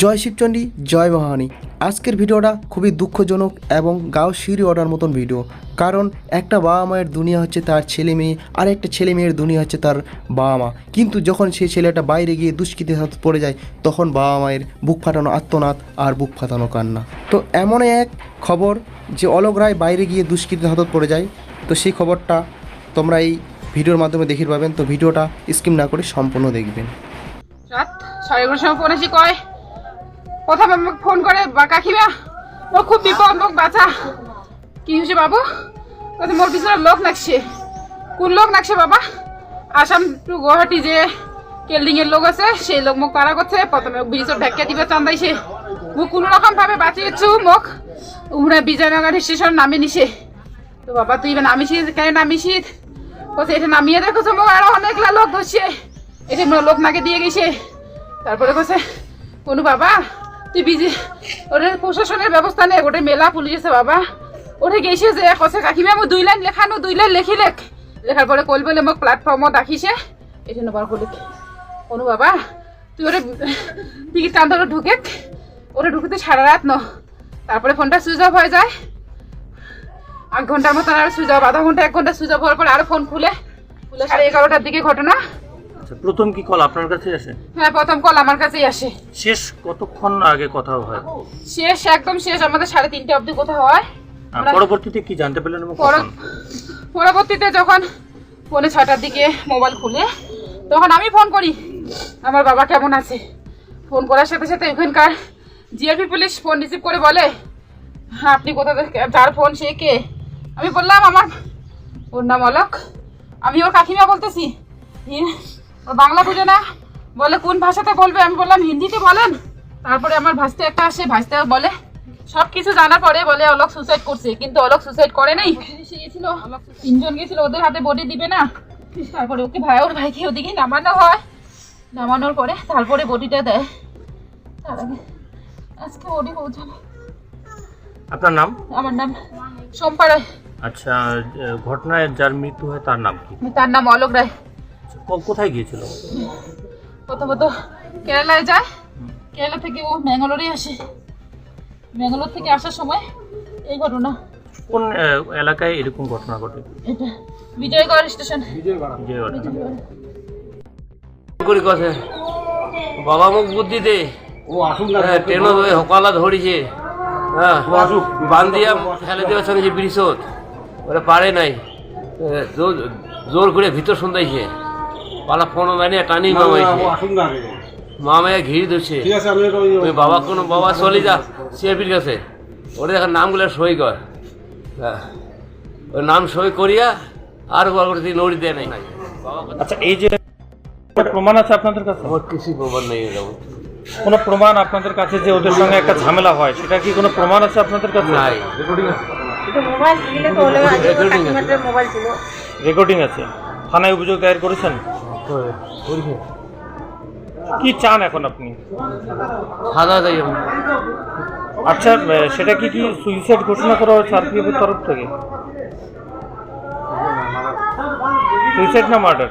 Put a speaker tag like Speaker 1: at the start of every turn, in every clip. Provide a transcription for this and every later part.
Speaker 1: জয় শিবচণ্ডী জয় মহানি আজকের ভিডিওটা খুবই দুঃখজনক এবং গাও শিউরি ওঠার মতন ভিডিও। কারণ একটা বাবা মায়ের দুনিয়া হচ্ছে তার ছেলে মেয়ে, আর একটা ছেলে মেয়ের দুনিয়া হচ্ছে তার বাবা মা। কিন্তু যখন সেই ছেলেটা বাইরে গিয়ে দুষ্কৃতির হাতে পড়ে যায়, তখন বাবা মায়ের বুক ফাটানো আত্মনাদ আর বুক ফাটানো কান্না। তো এমন এক খবর যে অলোক রায় বাইরে গিয়ে দুষ্কৃতির হাতত পড়ে যায়, তো সেই খবরটা তোমরা এই ভিডিওর মাধ্যমে দেখতে পাবেন। তো ভিডিওটা স্কিম না করে সম্পূর্ণ দেখবেন।
Speaker 2: রাত কয়? প্রথম আমাকে ফোন করে কাকিমা ওর খুব বিপদ মোক বাঁচা। কি হয়েছে বাবু? কত মোর পিছনে লোক লাগছে কোন লোক লাগছে বাবা? আসাম টু গুয়াহাটি যে কেল্ডিং এর লোক আছে, সেই লোক মোক তারা করছে। প্রথমে ব্রিজের ঢেকে দিবে চান্দাইছে মোক কোনো রকম ভাবে বাঁচিয়েছু মোক? উমরা বিজয়নগর স্টেশন নামে নিছে। তো বাবা, তুই নামিছিস কেন নামিছিস বলছে, এটা নামিয়ে দেখো মোক, আরও অনেকলা লোক ধরছে। এটা হয় লোক নাকে দিয়ে গেছে। তারপরে বলছে, কোনো বাবা তুই বিজি ওটা প্রশাসনের ব্যবস্থা নেই ওটা মেলা পুলিশ আছে বাবা। ওটা গেছে যে কছে কাকিমা মোক দুই লাইন লেখা লেখানো দুই লাইন লেখি লেখ। লেখার পরে কল বলে, মোক প্ল্যাটফর্মত রাখিছে এটা নবার কলি কোনো বাবা, তুই ওটা টিকিট কাউন্টারে ঢুকে ওটা ঢুকতে সারা রাত ন। তারপরে ফোনটা সুইচ অফ হয়ে যায়। এক ঘণ্টার মতন আর সুইচ অফ আধা ঘণ্টা এক ঘণ্টা সুইচ অফ হওয়ার পরে আরও ফোন খুলে খুলে। সাড়ে এগারোটার দিকে ঘটনা।
Speaker 3: আচ্ছা প্রথম কি কল আপনার কাছে আসে?
Speaker 2: হ্যাঁ প্রথম কল আমার কাছেই আসে।
Speaker 3: শেষ কতক্ষণ আগে কথা হয়?
Speaker 2: শেষ একদম শেষ আমাদের সাড়ে তিনটে অবধি কথা হয়।
Speaker 3: পরবর্তীতে কি জানতে পারলেন?
Speaker 2: পরবর্তীতে যখন পৌনে ছটার দিকে মোবাইল খুলে তখন আমি ফোন করি আমার বাবা কেমন আছে? ফোন করার সাথে সাথে ওখানকার জিআরপি পুলিশ ফোন রিসিভ করে বলে হ্যাঁ আপনি কোথা থেকে যার ফোন সে কে? আমি বললাম আমার ওর নাম অলোক। আমি ওর কাকিমা বলতেছি। ও বাংলা বুঝে না। বলে কোন ভাষাতে বলবে? আমি বললাম হিন্দিতে বলেন। তারপরে আমার ভাসতে একটা আসে ভাসতে বলে। সব কিছু জানার পরে বলে অলোক সুসাইড করছে। কিন্তু অলোক সুসাইড করে নাই। গেছিল তিনজন গেছিল ওদের হাতে বডি দিবে না। তারপরে ওকে ভাই ওর ভাইকে ওদিকে নামানো হয়। নামানোর পরে তারপরে বডিটা দেয়। তার আগে আজকে বডি পৌঁছাবে।
Speaker 3: আপনার নাম?
Speaker 2: আমার নাম সোমপাড়ায়।
Speaker 3: আচ্ছা ঘটনায় যার মৃত্যু হয় তার নাম কি?
Speaker 2: তার নাম অলোক রায়।
Speaker 3: কোথায় গিয়েছিল?
Speaker 2: প্রথমত কেরালায় যায়। কেরালা থেকে ও ম্যাঙ্গালোরে আসে। ম্যাঙ্গালোর থেকে আসার সময় এই ঘটনা।
Speaker 3: কোন এলাকায় এরকম ঘটনা ঘটে?
Speaker 2: এটা বিজয়গড় স্টেশন।
Speaker 3: যে
Speaker 2: বিজয়গড়।
Speaker 4: বাবা মোক বুদ্ধি দে। ট্ৰেইনত হৈ সকালা ধৰিছে হা বান্ধিয়া ফেলে দেওয়া চাইছে ব্রিজত ওরা পারে নাই। জোর- করে ভিতর শুনতাইছে পালা ফোন মানে টানি মামাইছে মামাইয়া ঘিরি ধরছে ওই বাবা কোনো বাবা চলে যা সিআরপির কাছে। ওরা এখন নামগুলো সই কর। হ্যাঁ ওই নাম সই করিয়া আর করে নড়ি দেয় নাই।
Speaker 3: আচ্ছা এই যে প্রমাণ আছে আপনাদের কাছে?
Speaker 4: আমার কিছু প্রমাণ নেই এরকম
Speaker 3: কোনো প্রমাণ আপনাদের কাছে যে ওদের সঙ্গে একটা ঝামেলা হয় সেটা কি কোনো প্রমাণ আছে আপনাদের কাছে?
Speaker 4: নাই। রেকর্ডিং আছে।
Speaker 3: রেকর্ডিং আছে। থানায় অভিযোগ দায়ের করেছেন? কি চান এখন আপনি
Speaker 4: সাদা যাই
Speaker 3: আচ্ছা সেটা কি কি সুইসাইড ঘোষণা করা হয়েছে আরপিএফ এর তরফ থেকে সুইসাইড না মার্ডার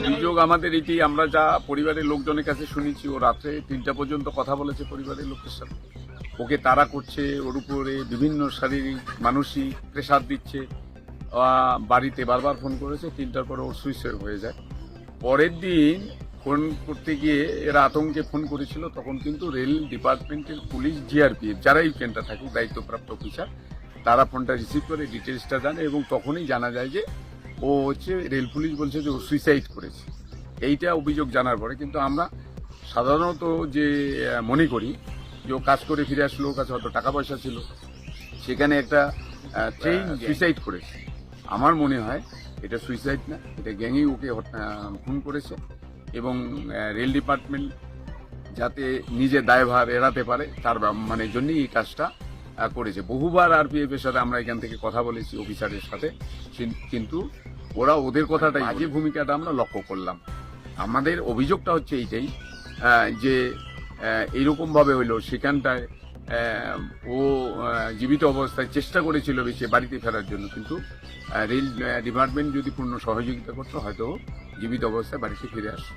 Speaker 5: অভিযোগ আমাদের এটি আমরা যা পরিবারের লোকজনের কাছে শুনেছি ও রাত্রে তিনটা পর্যন্ত কথা বলেছে পরিবারের লোকের সাথে। ওকে তাড়া করছে ওর উপরে বিভিন্ন শারীরিক মানসিক প্রেশার দিচ্ছে। বাড়িতে বারবার ফোন করেছে তিনটার পরে ওর সুইসাইড হয়ে যায়। পরের দিন ফোন করতে গিয়ে এরা আতঙ্কে ফোন করেছিল তখন কিন্তু রেল ডিপার্টমেন্টের পুলিশ জিআরপিএফ যারা এই ট্রেনটা থাকুক দায়িত্বপ্রাপ্ত অফিসার তারা ফোনটা রিসিভ করে ডিটেলসটা জানে এবং তখনই জানা যায় যে ও হচ্ছে রেল পুলিশ বলছে যে ও সুইসাইড করেছে। এইটা অভিযোগ জানার পরে কিন্তু আমরা সাধারণত যে মনে করি যে ও কাজ করে ফিরে আসলো ওর কাছে হয়তো টাকা পয়সা ছিল। সেখানে একটা ট্রেন সুইসাইড করেছে। আমার মনে হয় এটা সুইসাইড না এটা গ্যাংই ওকে খুন করেছে এবং রেল ডিপার্টমেন্ট যাতে নিজে দায়ভার এড়াতে পারে তার মানে জন্যই এই কাজটা করেছে। বহুবার আরপিএফ এর সাথে আমরা এখান থেকে কথা বলেছি অফিসারের সাথে। কিন্তু ওরা ওদের কথাটাই যে ভূমিকাটা আমরা লক্ষ্য করলাম। আমাদের অভিযোগটা হচ্ছে এইটাই যে এইরকম ভাবে হইল। সেখানটায় ও জীবিত অবস্থায় চেষ্টা করেছিল সে বাড়িতে ফেরার জন্য। কিন্তু রেল ডিপার্টমেন্ট যদি পূর্ণ সহযোগিতা করতো, হয়তো জীবিত অবস্থায় বাড়িতে ফিরে আসতো।